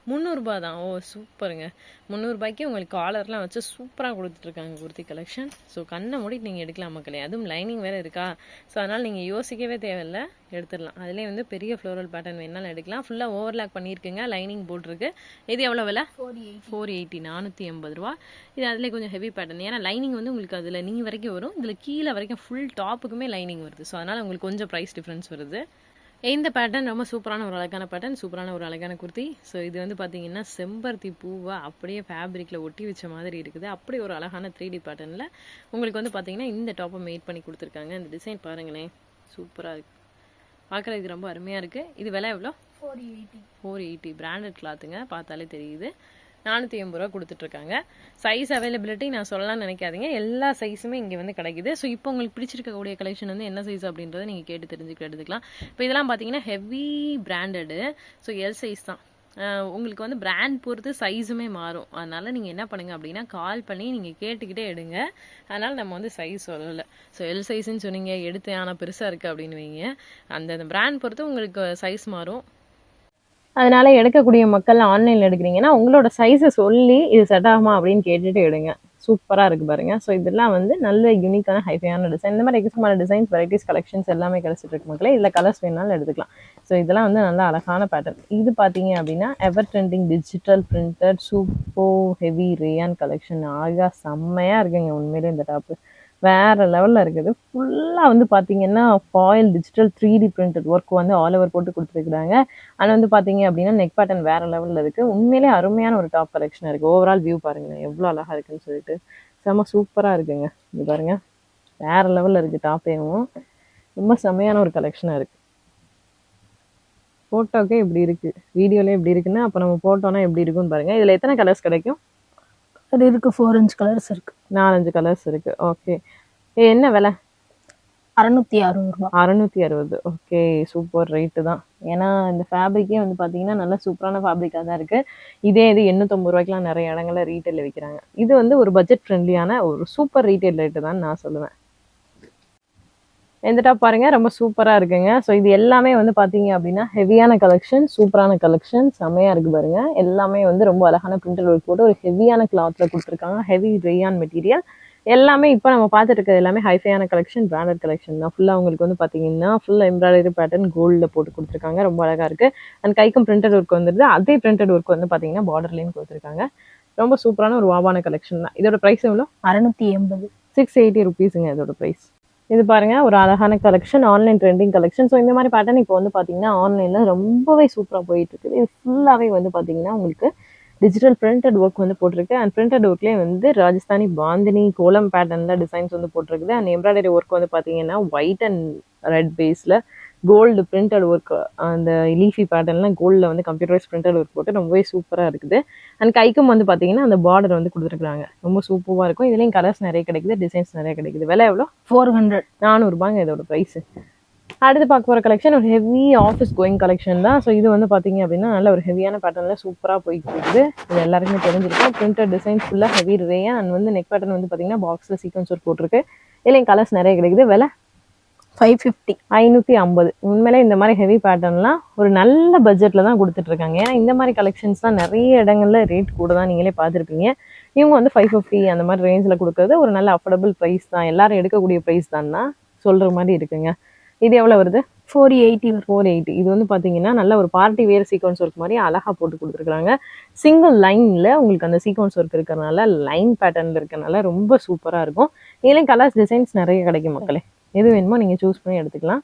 முந்நூறுபா தான். ஓ சூப்பருங்க முந்நூறுபாய்க்கு உங்களுக்கு காலர்லாம் வச்சு சூப்பராக கொடுத்துட்ருக்காங்க குர்த்தி கலெக்ஷன் ஸோ கண்ணை மூடிட்டு நீங்கள் எடுக்கலாம் மக்களே. அதுவும் லைனிங் வேறு இருக்கா? ஸோ அதனால் நீங்கள் யோசிக்கவே தேவையில்ல. எடுத்துடலாம். அதுலேயே வந்து பெரிய ஃப்ளோரல் பேட்டர்ன் வேணாலும் எடுக்கலாம். ஃபுல்லாக ஓவர்லாக் பண்ணியிருக்குங்க. லைனிங் போட்டிருக்கு. இது எவ்வளோ விலை? ஃபோர் எயிட் ஃபோர் எயிட்டி நானூற்றி எண்பது ரூபா. இது அதிலே கொஞ்சம் ஹெவி பேட்டர்ன் ஏன்னா லைனிங் வந்து உங்களுக்கு அதில் நீ வரைக்கும் வரும். இதில் கீழே வரைக்கும் ஃபுல் டாப்புக்குமே லைனிங் வருது. ஸோ அதனால் உங்களுக்கு கொஞ்சம் ப்ரைஸ் டிஃப்ரென்ஸ் வருது. இந்த பேட்டர்ன் ரொம்ப சூப்பரான ஒரு அழகான பேட்டர்ன் சூப்பரான ஒரு அழகான குர்த்தி. ஸோ இது வந்து பார்த்தீங்கன்னா செம்பருத்தி பூவை அப்படியே ஃபேப்ரிக்கில் ஒட்டி வச்ச மாதிரி இருக்குது. அப்படி ஒரு அழகான த்ரீ டி பேட்டர்னில் உங்களுக்கு வந்து பார்த்தீங்கன்னா இந்த டாப்பை மேட் பண்ணி கொடுத்துருக்காங்க. இந்த டிசைன் பாருங்களேன். சூப்பராக இருக்கு. பார்க்குறதுக்கு ரொம்ப அருமையாக இருக்குது இது விலை எவ்வளோ? Four eighty four eighty branded கிளாத்துங்க பார்த்தாலே தெரியுது. நானூற்றி எண்பது ரூபா கொடுத்துட்ருக்காங்க. சைஸ் அவைலபிலிட்டி நான் சொல்லலாம்னு நினைக்காதீங்க. எல்லா சைஸுமே இங்கே வந்து கிடைக்குது. ஸோ இப்போ உங்களுக்கு பிடிச்சிருக்கக்கூடிய கலெக்ஷன் வந்து என்ன சைஸ் அப்படின்றத நீங்கள் கேட்டு தெரிஞ்சுக்க எடுத்துக்கலாம். இப்போ இதெல்லாம் பார்த்தீங்கன்னா heavy branded so L size தான். உங்களுக்கு வந்து பிராண்ட் பொறுத்து சைஸுமே மாறும். அதனால் நீங்கள் என்ன பண்ணுங்கள் அப்படின்னா கால் பண்ணி நீங்கள் கேட்டுக்கிட்டே எடுங்க. அதனால் நம்ம வந்து சைஸ் சொல்லலை. ஸோ எல் சைஸ்ன்னு சொன்னீங்க எடுத்து ஆனால் பெருசாக இருக்குது அப்படின்னு வைங்க. அந்த பிராண்ட் பொறுத்து உங்களுக்கு சைஸ் மாறும். அதனால எடுக்கக்கூடிய மக்கள் ஆன்லைன்ல எடுக்கிறீங்கன்னா உங்களோட சைஸை சொல்லி இது செட் ஆகுமா அப்படின்னு கேட்டுட்டு எடுங்க. சூப்பராக இருக்கு பாருங்க. ஸோ இதெல்லாம் வந்து நல்ல யூனிக்கான ஹைஃபையான டிசைன் இந்த மாதிரி எக்ஸ்மான டிசைன்ஸ் வெரைட்டிஸ் கலெக்ஷன்ஸ் எல்லாமே கிடைச்சிட்டு இருக்கு மக்களே. இதில் கலர்ஸ் வேணாலும் எடுத்துக்கலாம். ஸோ இதெல்லாம் வந்து நல்ல அழகான பேட்டர்ன் இது பார்த்தீங்க அப்படின்னா எவர் ட்ரெண்டிங் டிஜிட்டல் பிரிண்டட் சூப்போ ஹெவி ரேயான் கலெக்ஷன் ஆகா செம்மையாக இருக்குங்க உண்மையிலே இந்த டாப்பு வேற லெவல்ல இருக்குது. ஃபுல்லா வந்து பாத்தீங்கன்னா foil digital three D printed work வந்து ஆல் ஓவர் போட்டு கொடுத்துருக்குறாங்க. ஆனால் வந்து பாத்தீங்க அப்படின்னா நெக் பேட்டர்ன் வேற லெவல்ல இருக்கு. உண்மையிலே அருமையான ஒரு டாப் கலெக்ஷன் இருக்கு. ஓவரால் வியூ பாருங்க எவ்வளோ அழகா இருக்குன்னு சொல்லிட்டு. செம்ம சூப்பரா இருக்குங்க. இது பாருங்க. வேற லெவல்ல இருக்கு டாப்பேவும் ரொம்ப செம்மையான ஒரு கலெக்ஷனாக இருக்கு. போட்டோக்கே இப்படி இருக்கு? வீடியோலேயே எப்படி இருக்குன்னா அப்போ நம்ம போட்டோன்னா எப்படி இருக்கும்னு பாருங்க. இதில் எத்தனை கலர்ஸ் கிடைக்கும்? அது இருக்கு ஃபோர் இன்ச் கலர்ஸ் இருக்கு. நாலஞ்சு கலர்ஸ் இருக்கு. ஓகே என்ன விலை? அறுநூத்தி அறுபது ரூபா. அறநூற்றி அறுபது. ஓகே சூப்பர் ரேட்டு தான். ஏன்னா இந்த ஃபேப்ரிக்கே வந்து பார்த்தீங்கன்னா நல்ல சூப்பரான ஃபேப்ரிக்காக தான் இருக்குது இதே இது எண்ணூற்றம்பது ரூபாய்க்குலாம் நிறைய இடங்கள்ல ரீட்டைலில் விற்கிறாங்க இது வந்து ஒரு பட்ஜெட் ஃப்ரெண்ட்லியான ஒரு சூப்பர் ரீட்டைல் ரேட்டு தான் நான் சொல்லுவேன். இந்த டாப் பாருங்க ரொம்ப சூப்பரா இருக்குங்க. ஸோ இது எல்லாமே வந்து பாத்தீங்க அப்படின்னா ஹெவியான கலெக்ஷன் சூப்பரான கலெக்ஷன் செமையா இருக்கு பாருங்க. எல்லாமே வந்து ரொம்ப அழகான பிரிண்டட் ஒர்க் போட்டு ஒரு ஹெவியான கிளாத்ல கொடுத்துருக்காங்க. ஹெவி ரேயான் மெட்டீரியல் எல்லாமே இப்போ நம்ம பார்த்துட்டு இருக்கிறது எல்லாமே ஹைஃபையான கலெக்ஷன் பிராண்டட் கலெக்ஷன் தான். ஃபுல்லாக உங்களுக்கு வந்து பார்த்தீங்கன்னா ஃபுல் எம்ப்ராய்டரி பேட்டர்ன் கோல்டில் போட்டு கொடுத்துருக்காங்க. ரொம்ப அழகா இருக்கு. அண்ட் கைக்கும் பிரிண்டட் ஒர்க் வந்துருது. அதே பிரிண்டட் ஒர்க் வந்து பார்த்தீங்கன்னா பார்டர்லையும் கொடுத்துருக்காங்க. ரொம்ப சூப்பரான ஒரு வாவான கலெக்ஷன் தான். இதோட ப்ரைஸ் எவ்வளோ? அறுநூத்தி எண்பது. சிக்ஸ் எயிட்டி ருபீஸுங்க இதோட ப்ரைஸ் இது பாருங்க ஒரு அழகான collection online trending collection so இந்த மாதிரி பேட்டர்ன் இப்போ வந்து பார்த்தீங்கன்னா ஆன்லைனில் ரொம்பவே சூப்பராக போயிட்டு இருக்குது இது ஃபுல்லாகவே வந்து பார்த்தீங்கன்னா உங்களுக்கு டிஜிட்டல் பிரிண்டட் ஒர்க் வந்து போட்டிருக்கு. அண்ட் பிரிண்டட் ஒர்க்லேயே வந்து ராஜஸ்தானி பாந்தினி கோலம் பேட்டர்னில் டிசைன்ஸ் வந்து போட்டிருக்குது. அண்ட் எம்ப்ராய்டரி ஒர்க் வந்து பார்த்தீங்கன்னா ஒயிட் அண்ட் ரெட் பேஸில் கோல்டு பிரிண்டட் ஒர்க் அந்த லீஃபி பேட்டர்ன்லாம் கோல்டில் வந்து கம்ப்யூட்டரைஸ் பிரிண்டட் ஒர்க் போட்டு ரொம்பவே சூப்பராக இருக்குது. அண்ட் கைக்கும் வந்து பார்த்தீங்கன்னா அந்த பார்டர் வந்து கொடுத்துருக்காங்க ரொம்ப சூப்பராக இருக்கும். இதுலேயும் கலர்ஸ் நிறைய கிடைக்குது டிசைன்ஸ் நிறைய கிடைக்குது. விலை எவ்வளோ? ஃபோர் ஹண்ட்ரட் நானூறுபாங்க இதோட ப்ரைஸ் அடுத்து பார்க்க போகிற கலெக்ஷன் ஒரு ஹெவி ஆஃபீஸ் கோயிங் கலெக்ஷன் தான். ஸோ இது வந்து பார்த்தீங்க அப்படின்னா நல்ல ஒரு ஹெவியான பேட்டர்னில் சூப்பராக போயிட்டு இருக்குது. இது எல்லாருக்குமே தெரிஞ்சிருக்கும். பிரிண்டட் டிசைன்ஸ் ஃபுல்லாக ஹெவி ரேயா அண்ட் வந்து நெக் பேட்டர்ன் வந்து பார்த்தீங்கன்னா பாக்ஸில் சீக்வன்ஸ் ஒர்க் போட்டிருக்கு. இதுலேயும் கலர்ஸ் நிறைய கிடைக்குது. விலை ஃபைவ் ஃபிஃப்டி ஐநூற்றி ஐம்பது. உண்மையிலே இந்த மாதிரி ஹெவி பேட்டர்ன்லாம் ஒரு நல்ல பட்ஜெட்டில் தான் கொடுத்துட்டு இருக்காங்க ஏன்னா இந்த மாதிரி கலெக்ஷன்ஸ்லாம் நிறைய இடங்கள்ல ரேட் கூட தான் நீங்களே பார்த்துருப்பீங்க. இவங்க வந்து ஃபைவ் ஃபிஃப்டி அந்த மாதிரி ரேஞ்சில் கொடுக்கறது ஒரு நல்ல அஃபோர்டபுள் ப்ரைஸ் தான். எல்லாரும் எடுக்கக்கூடிய ப்ரைஸ் தான் சொல்கிற மாதிரி இருக்குங்க. இது எவ்வளோ வருது? ஃபோர் எயிட்டி ஃபோர் எயிட்டி இது வந்து பார்த்தீங்கன்னா நல்ல ஒரு பார்ட்டி வேர் சீக்வன்ஸ் ஒர்க் மாதிரி அழகாக போட்டு கொடுத்துருக்காங்க சிங்கிள் லைனில் உங்களுக்கு அந்த சீக்வன்ஸ் ஒர்க் இருக்கிறனால லைன் பேட்டர்னில் இருக்கறனால ரொம்ப சூப்பராக இருக்கும். இதுலேயும் கலர்ஸ் டிசைன்ஸ் நிறைய கிடைக்கும் மக்களே. எது வேணுமோ நீங்கள் சூஸ் பண்ணி எடுத்துக்கலாம்.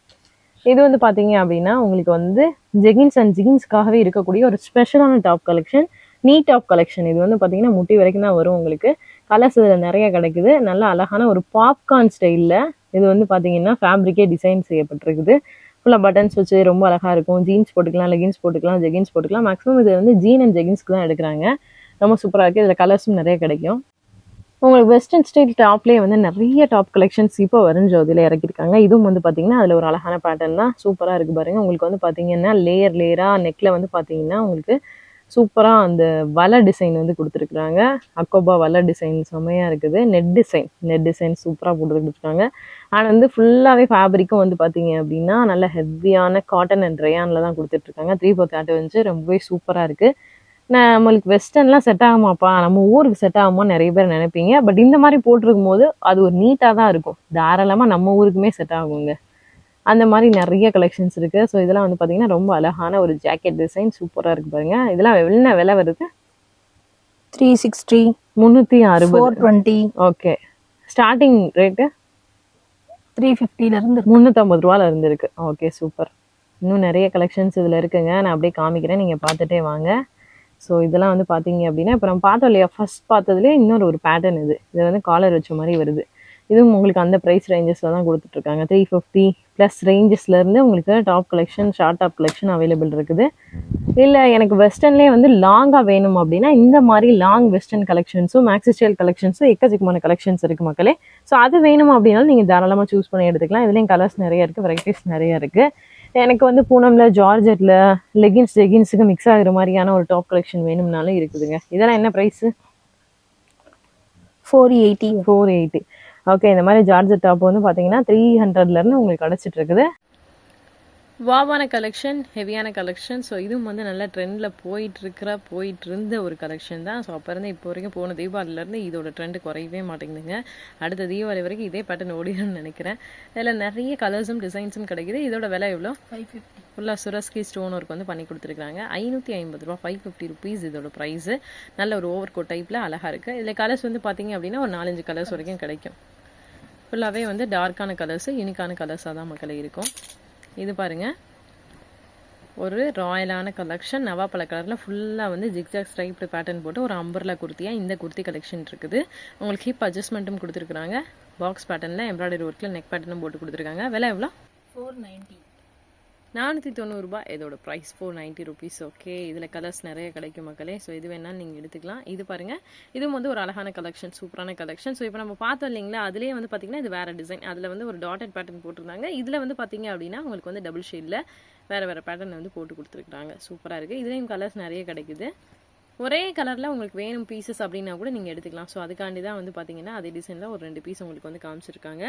இது வந்து பார்த்தீங்க அப்படின்னா உங்களுக்கு வந்து ஜெகின்ஸ் அண்ட் ஜீன்ஸ்க்காகவே இருக்கக்கூடிய ஒரு ஸ்பெஷலான டாப் கலெக்ஷன் நீ டாப் கலெக்ஷன் இது வந்து பார்த்தீங்கன்னா முட்டி வரைக்கும் தான் வரும் உங்களுக்கு. கலர்ஸ் இதில் நிறைய கிடைக்குது. நல்ல அழகான ஒரு பாப்கார்ன் ஸ்டைலில் இது வந்து பார்த்தீங்கன்னா ஃபேப்ரிக்கே டிசைன் செய்யப்பட்டிருக்குது. ஃபுல்லாக பட்டன்ஸ் வச்சு ரொம்ப அழகாக இருக்கும். ஜீன்ஸ் போட்டுக்கலாம் லெகின்ஸ் போட்டுக்கலாம் ஜெகின்ஸ் போட்டுக்கலாம். மேக்ஸிமம் இது வந்து ஜீன் அண்ட் ஜெகின்ஸ்க்கு தான் எடுக்கிறாங்க. ரொம்ப சூப்பராக இருக்குது இதில் கலர்ஸும் நிறைய கிடைக்கும். உங்களுக்கு வெஸ்டர்ன் ஸ்டைல் டாப்லேயே வந்து நிறைய டாப் கலெக்ஷன்ஸ் இப்போ வரும் ஜோதியில் இறக்கியிருக்காங்க. இதுவும் வந்து பார்த்தீங்கன்னா அதில் ஒரு அழகான பேட்டர்ன் தான். சூப்பராக இருக்குது பாருங்க. உங்களுக்கு வந்து பார்த்தீங்கன்னா லேயர் லேயராக நெக்கில் வந்து பார்த்தீங்கன்னா உங்களுக்கு சூப்பராக அந்த வலை டிசைன் வந்து கொடுத்துருக்குறாங்க. அக்கோபா வலை டிசைன் செம்மையாக இருக்குது. நெட் டிசைன் நெட் டிசைன் சூப்பராக போட்டு கொடுத்துருக்காங்க. ஆனால் வந்து ஃபுல்லாகவே ஃபேப்ரிக்கும் வந்து பார்த்தீங்க அப்படின்னா நல்ல ஹெவியான காட்டன் அண்ட் ரயானில் தான் கொடுத்துட்ருக்காங்க த்ரீ ஃபோர் தேர்ட்டி வந்து ரொம்பவே சூப்பராக இருக்குது நம்மளுக்கு வெஸ்டர்ன்லாம் செட் ஆகுமாப்பா? நம்ம ஊருக்கு செட் ஆகுமா நிறைய பேர் நினைப்பீங்க. பட் இந்த மாதிரி போட்டிருக்கும் போது அது ஒரு நீட்டாக தான் இருக்கும். தாராளமாக நம்ம ஊருக்குமே செட் ஆகுங்க. அந்த மாதிரி நிறைய கலெக்ஷன்ஸ் இருக்குது ஸோ இதெல்லாம் வந்து பார்த்தீங்கன்னா ரொம்ப அழகான ஒரு ஜாக்கெட் டிசைன் சூப்பராக இருக்குது பாருங்க. இதெல்லாம் என்ன விலை வருது? த்ரீ சிக்ஸ்டி முந்நூற்றி அறுபது. Twenty okay starting rate three இருந்து முந்நூற்றம்பது ரூபால இருந்து இருக்கு. ஓகே சூப்பர் இன்னும் நிறைய கலெக்ஷன்ஸ் இதில் இருக்குங்க. நான் அப்படியே காமிக்கிறேன். நீங்கள் பார்த்துட்டே வாங்க. ஸோ இதெல்லாம் வந்து பார்த்தீங்க அப்படின்னா இப்போ நம்ம பார்த்தோம் இல்லையா ஃபஸ்ட் பார்த்ததுலேயே இன்னொரு ஒரு பேட்டர்ன் இது. இது வந்து காலர் வச்ச மாதிரி வருது. இதுவும் உங்களுக்கு அந்த ப்ரைஸ் ரேஞ்சஸில் தான் கொடுத்துட்ருக்காங்க. த்ரீ ஃபிஃப்டி ப்ளஸ் ரேஞ்சஸ்லேருந்து உங்களுக்கு top collection short top collection available இருக்குது. இல்லை எனக்கு வெஸ்டர்ன்லேயே வந்து லாங்காக வேணும் அப்படின்னா இந்த மாதிரி லாங் வெஸ்டர்ன் கலெக்ஷன்ஸும் மேக்ஸிஸ்டைல் கலெக்ஷன்ஸும் எக்கச்சக்கமான கலெக்ஷன்ஸ் இருக்குது மக்களே. ஸோ அது வேணும் அப்படின்னாலும் நீங்கள் தாராளமாக சூஸ் பண்ணி எடுத்துக்கலாம். இதுலேயும் கலர்ஸ் நிறைய இருக்குது வெரைட்டிஸ் நிறைய இருக்குது எனக்கு வந்து பூனம்ல ஜார்ஜெட்டில் லெகின்ஸ் ஜெகின்ஸுக்கு மிக்ஸ் ஆகுற மாதிரியான ஒரு டாப் கலெக்ஷன் வேணும்னாலும் இருக்குதுங்க. இதெல்லாம் என்ன price four eighty four eighty okay இந்த மாதிரி ஜார்ஜெட் டாப் வந்து பார்த்தீங்கன்னா த்ரீ ஹண்ட்ரட்லேருந்து உங்களுக்கு கிடச்சிட்டு இருக்குது. வாவான கலெக்ஷன் ஹெவியான கலெக்ஷன் ஸோ இதுவும் வந்து நல்ல ட்ரெண்டில் போயிட்டு இருக்கிற போயிட்டு இருந்த ஒரு கலெக்ஷன் தான். ஸோ அப்போ இருந்து இப்போ வரைக்கும் போன தீபாவளிலேருந்து இதோட ட்ரெண்ட் குறையவே மாட்டேங்குதுங்க. அடுத்த தீபாவளி வரைக்கும் இதே பேட்டர்ன் ஓடிடும்னு நினைக்கிறேன். இதில் நிறைய கலர்ஸும் டிசைன்ஸும் கிடைக்குது. இதோட விலை எவ்வளோ? ஃபைவ் ஃபிஃப்டி ஃபுல்லாக சுரஸ்கி ஸ்டோன் ஒர்க் வந்து பண்ணி கொடுத்துருக்காங்க ஐநூற்றி ஐம்பது ரூபா ஃபைவ் ஃபிஃப்டி ருபீஸ் இதோட ப்ரைஸு நல்ல ஒரு ஓவர் கோட் டைப்பில் அழகாக இருக்குது இதில் கலர்ஸ் வந்து பார்த்தீங்க அப்படின்னா ஒரு நாலஞ்சு கலர்ஸ் வரைக்கும் கிடைக்கும். ஃபுல்லாகவே வந்து டார்க்கான கலர்ஸு யூனிக்கான கலர்ஸாக தான் மக்களே இருக்கும். இது பாருங்க. ஒரு ராயலான கலெக்ஷன் நவாப்பழ கலரில் ஃபுல்லாக வந்து ஜிக்ஜாக் ஸ்ட்ரைப்டு பேட்டர்ன் போட்டு ஒரு அம்பர்லா குர்த்தியாக இந்த குர்த்தி கலெக்ஷன் இருக்குது. உங்களுக்கு ஹிப் அட்ஜஸ்ட்மெண்ட்டும் கொடுத்துருக்குறாங்க. பாக்ஸ் பேட்டர்னில் எம்ப்ராய்டரி ஒர்க்கில் நெக் பேட்டர்னும் போட்டு கொடுத்துருக்காங்க. விலை எவ்வளோ? ஃபோர் நைன்ட்டி நானூற்றி தொண்ணூறுரூபா இதோட price four ninety rupees okay இதில் கலர்ஸ் நிறைய கிடைக்கும் மக்களே. ஸோ இது வேணாலும் நீங்கள் எடுத்துக்கலாம். இது பாருங்கள் இதுவும் வந்து ஒரு அழகான கலெக்ஷன் சூப்பரான கலெக்ஷன் ஸோ இப்போ நம்ம பார்த்தோம் இல்லைங்களா? அதுலேயே வந்து பார்த்திங்கன்னா இது வேறு டிசைன் அதில் வந்து ஒரு டாட்டட் பேட்டர்ன் போட்டிருந்தாங்க. இதில் வந்து பார்த்தீங்க அப்படின்னா உங்களுக்கு வந்து டபுள் ஷேடில் வேறு வேறு பேட்டர்ன் வந்து போட்டு கொடுத்துருக்குறாங்க. சூப்பராக இருக்குது இதுலேயும் கலர்ஸ் நிறைய கிடைக்குது. ஒரே கலரில் உங்களுக்கு வேணும் பீசஸ் அப்படின்னா கூட நீங்கள் எடுத்துக்கலாம். ஸோ அதுக்காண்டி தான் வந்து பார்த்தீங்கன்னா அதே டிசைனில் ஒரு ரெண்டு பீஸ் உங்களுக்கு வந்து காமிச்சிருக்காங்க.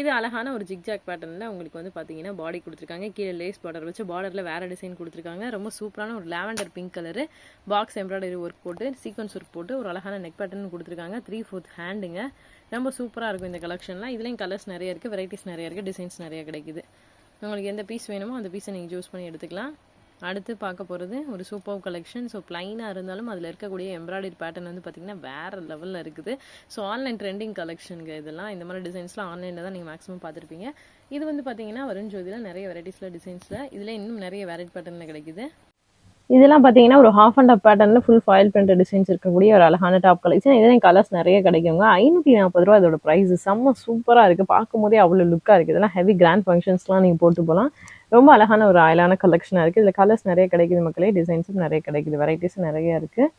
இது அழகான ஒரு ஜிக்ஜாக் பேட்டர்னில் உங்களுக்கு வந்து பார்த்தீங்கன்னா பாடி கொடுத்துருக்காங்க. கீழே லேஸ் பார்டர் வச்சு பார்டரில் வேறு டிசைன் கொடுத்துருக்காங்க. ரொம்ப சூப்பரான ஒரு lavender pink colour box embroidery work போட்டு சீக்வன்ஸ் ஒர்க் போட்டு ஒரு அழகான நெக் பேட்டர்ன் கொடுத்துருக்காங்க. த்ரீ ஃபோர்த் ஹேண்டுங்க ரொம்ப சூப்பராக இருக்கும் இந்த கலெக்ஷன்லாம் இதுலேயும் கலர்ஸ் நிறைய இருக்குது வெரைட்டிஸ் நிறைய இருக்குது டிசைன்ஸ் நிறைய கிடைக்குது. உங்களுக்கு எந்த பீஸ் வேணுமோ அந்த பீஸை நீங்கள் சூஸ் பண்ணி எடுத்துக்கலாம். அடுத்து பார்க்க போகிறது ஒரு சூப்பர் கலெக்ஷன் ஸோ ப்ளைனாக இருந்தாலும் அதில் இருக்கக்கூடிய எம்ப்ராய்டரி பேட்டர்ன் வந்து பார்த்திங்கன்னா வேறு லெவலில் இருக்குது. ஸோ ஆன்லைன் ட்ரெண்டிங் கலெக்ஷனுங்க இதெல்லாம். இந்த மாதிரி டிசைன்ஸ்லாம் ஆன்லைனில் தான் நீங்கள் மேக்ஸிமம் பார்த்துருப்பீங்க. இது வந்து பார்த்தீங்கன்னா வரும் ஜோதியில் நிறைய வெரைட்டிஸில் டிசைன்ஸில் இதில் இன்னும் நிறைய வெரைட்டி பேட்டர்னில் கிடைக்குது. இதெல்லாம் பார்த்தீங்கன்னா ஒரு ஹாஃப் அண்ட் ஆஃப் பேட்டர்னில் ஃபுல் ஃபாயில் பிரிண்ட் டிசைன்ஸ் இருக்கக்கூடிய ஒரு அழகான டாப் கலெக்ஷன் இதெல்லாம் கலர்ஸ் நிறைய கிடைக்குங்க. ஐநூற்றி நாற்பது ரூபா அதோட ப்ரைஸ் செம்ம சூப்பராக இருக்குது பார்க்கும்போதே அவ்வளோ லுக்காக இருக்குது இதெல்லாம் ஹெவி கிராண்ட் ஃபங்க்ஷன்ஸ்லாம் நீங்கள் போட்டு போகலாம் ரொம்ப அழகான ஒரு ஆயிலான கலெக்ஷனாக இருக்குது இதில் கலர்ஸ் நிறைய கிடைக்குது மக்களே. டிசைன்ஸும் நிறைய கிடைக்குது. வெரைட்டிஸும் நிறைய இருக்குது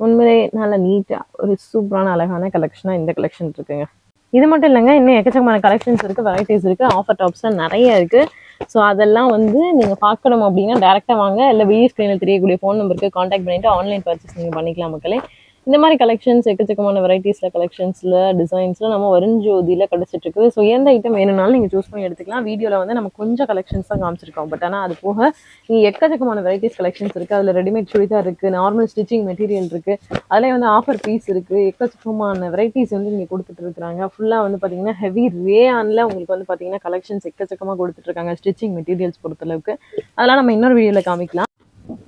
உண்மையிலே நல்ல நீட்டாக ஒரு சூப்பரான அழகான கலெக்ஷனாக இந்த கலெக்ஷன் இருக்குங்க. இது மட்டும் இல்லைங்க இன்னும் எக்கச்சக்கமான கலெக்ஷன்ஸ் இருக்குது வெரைட்டிஸ் இருக்குது ஆஃபர் டாப்ஸ்லாம் நிறைய இருக்குது ஸோ அதெல்லாம் வந்து நீங்கள் பார்க்கணும் அப்படின்னா டேரெக்டாக வாங்க. இல்லை வீடியோ ஸ்க்ரீனில் தெரியக்கூடிய ஃபோன் நம்பருக்கு காண்டாக்ட் பண்ணிவிட்டு ஆன்லைன் பர்ச்சேஸ் நீங்கள் பண்ணிக்கலாம் மக்களே. இந்த மாதிரி கலெக்ஷன்ஸ் எக்கச்சக்கமான வெரைட்டிஸில் கலெக்ஷன்ஸில் டிசைன்ஸில் நம்ம வருஞ்சோதியில் கிடச்சிட்டு இருக்குது ஸோ எந்த ஐட்டம் வேணும்னாலும் நீங்கள் சூஸ் பண்ணி எடுத்துக்கலாம். வீடியோவில் வந்து நம்ம கொஞ்சம் கலெக்ஷன்ஸ் தான் காமிச்சிருக்கோம். பட் ஆனால் அது போக நீங்கள் எக்கச்சக்கமான வெரைட்டிஸ் கலெக்ஷன்ஸ் இருக்குது அதில் ரெடிமேட் சுடிதார் இருக்குது நார்மல் ஸ்டிச்சிங் மெட்டீரியல் இருக்குது அதிலே வந்து ஆஃபர் பீஸ் இருக்குது எக்கச்சக்கமான வெரைட்டிஸ் வந்து நீங்கள் கொடுத்துட்டு இருக்கிறாங்க. ஃபுல்லாக வந்து பார்த்தீங்கன்னா ஹெவி ரேஆனில் உங்களுக்கு வந்து பார்த்தீங்கன்னா கலெக்ஷன்ஸ் எக்கச்சக்கமாக கொடுத்துட்ருக்காங்க ஸ்டிச்சிங் மெட்டீரியல்ஸ் பொறுத்தளவுக்கு. அதெல்லாம் நம்ம இன்னொரு வீடியோவில் காமிக்கலாம்.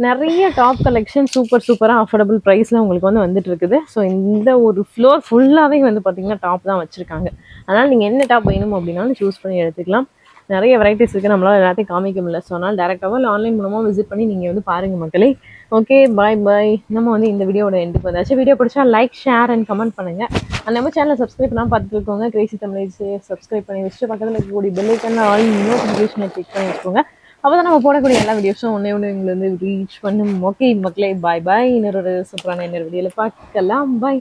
நிறைய டாப் கலெக்ஷன் சூப்பர் சூப்பராக அஃபோர்டபுள் ப்ரைஸில் உங்களுக்கு வந்து வந்துட்டு இருக்குது. ஸோ இந்த ஒரு ஃப்ளோர் ஃபுல்லாகவே வந்து பார்த்திங்கன்னா டாப் தான் வச்சுருக்காங்க. அதனால் நீங்கள் என்ன டாப் வேணும் அப்படின்னாலும் சூஸ் பண்ணி எடுத்துக்கலாம். நிறைய வெரைட்டிஸ் இருக்குது நம்மளால் எல்லாத்தையும் காமிக்க முடியல. ஸோ அதனால் டேரெக்டாகவும் இல்லை ஆன்லைன் மூலமாக விசிட் பண்ணி நீங்கள் வந்து பாருங்கள் மக்களே. ஓகே பாய் பாய் நம்ம வந்து இந்த வீடியோட எண்டுக்கு வந்தாச்சு. வீடியோ பிடிச்சா லைக் ஷேர் அண்ட் கமெண்ட் பண்ணுங்கள் அந்த நம்ம சேனலை சப்ஸ்கிரைப் பண்ணால் பார்த்துட்டு இருக்கோங்க கிரேசி தமிழ் சப்ஸ்கிரைப் பண்ணி வச்சுட்டு பக்கத்தில் இருக்கக்கூடிய பெல்லைக்கான ஆல் நோட்டிஃபிகேஷனை கிளிக் பண்ணி வச்சுக்கோங்க. அப்போ தான் நம்ம போடக்கூடிய எல்லா வீடியோஸும் ஒன்றே ஒன்று எங்களை வந்து ரீச் பண்ணும். ஓகே மக்களே பாய் பாய் இன்னொரு சூப்பரான இன்னொரு வீடியோவில் பார்க்கலாம். பாய்